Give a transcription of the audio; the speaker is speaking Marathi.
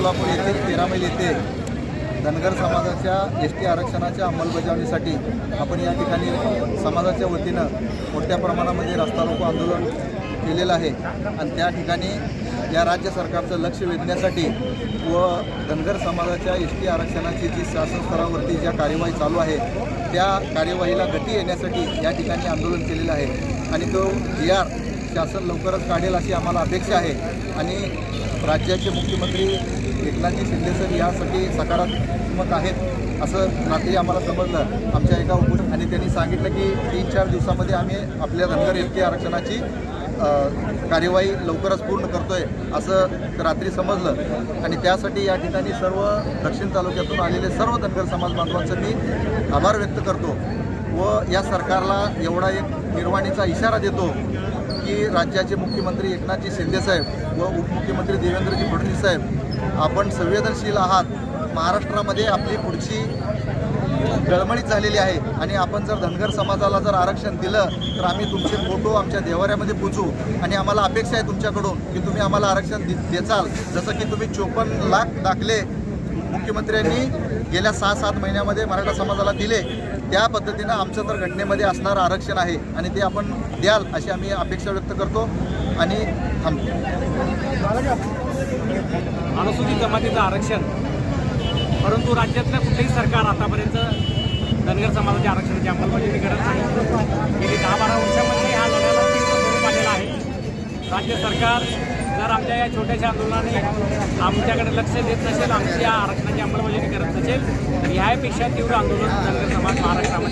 सोलापूर येथील तेरा मैल येथे धनगर समाजाच्या एस टी आरक्षणाच्या अंमलबजावणीसाठी आपण या ठिकाणी समाजाच्या वतीनं मोठ्या प्रमाणामध्ये रस्ता रोको आंदोलन केलेलं आहे. आणि त्या ठिकाणी या राज्य सरकारचं लक्ष वेधण्यासाठी व धनगर समाजाच्या एस टी आरक्षणाची जी शासन स्तरावरती ज्या कार्यवाही चालू आहे त्या कार्यवाहीला गती येण्यासाठी या ठिकाणी आंदोलन केलेलं आहे. आणि तो जी आर शासन लवकरच काढेल अशी आम्हाला अपेक्षा आहे. आणि राज्याचे मुख्यमंत्री एकनाथजी शिंदेसर यासाठी सकारात्मक आहेत असं रात्री आम्हाला समजलं आमच्या एका उप आणि त्यांनी सांगितलं की तीन चार दिवसामध्ये आम्ही आपल्या धनगर एस आरक्षणाची कार्यवाही लवकरच पूर्ण करतो आहे असं रात्री समजलं. आणि त्यासाठी या ठिकाणी सर्व दक्षिण तालुक्यातून आलेले सर्व धनगर समाज बांधवांचं मी आभार व्यक्त करतो व या सरकारला एवढा एक निर्वाणीचा इशारा देतो की राज्याचे मुख्यमंत्री एकनाथजी शिंदेसाहेब व उपमुख्यमंत्री देवेंद्रजी फडणवीस साहेब आपण संवेदनशील आहात. महाराष्ट्रामध्ये आपली पुढची डळमळीत झालेली आहे. आणि आपण जर धनगर समाजाला जर आरक्षण दिलं तर आम्ही तुमचे फोटो आमच्या देवाऱ्यामध्ये पोचू आणि आम्हाला अपेक्षा आहे तुमच्याकडून की तुम्ही आम्हाला आरक्षण दे देचाल. जसं की तुम्ही चोपन्न लाख दाखले मुख्यमंत्र्यांनी गेल्या सहा सात महिन्यामध्ये मराठा समाजाला दिले त्या पद्धतीनं आमचं तर घटनेमध्ये असणारं आरक्षण आहे आणि ते आपण द्याल अशी आम्ही अपेक्षा व्यक्त करतो आणि थांबतो. अनुसूचित जमातीचं आरक्षण परंतु राज्यातलं कुठलंही सरकार आतापर्यंत धनगर समाजाच्या आरक्षणाची अंमलबजावणी करत नाही. गेली दहा बारा वर्षामध्ये ह्या लढ्याला तीव्र स्वरूप आलेलं आहे. राज्य सरकार जर आमच्या या छोट्याशा आंदोलनाने आमच्याकडे लक्ष देत नसेल आमची या आरक्षणाची अंमलबजावणी करत नसेल तर ह्यापेक्षा तीव्र आंदोलन धनगर समाज महाराष्ट्रामध्ये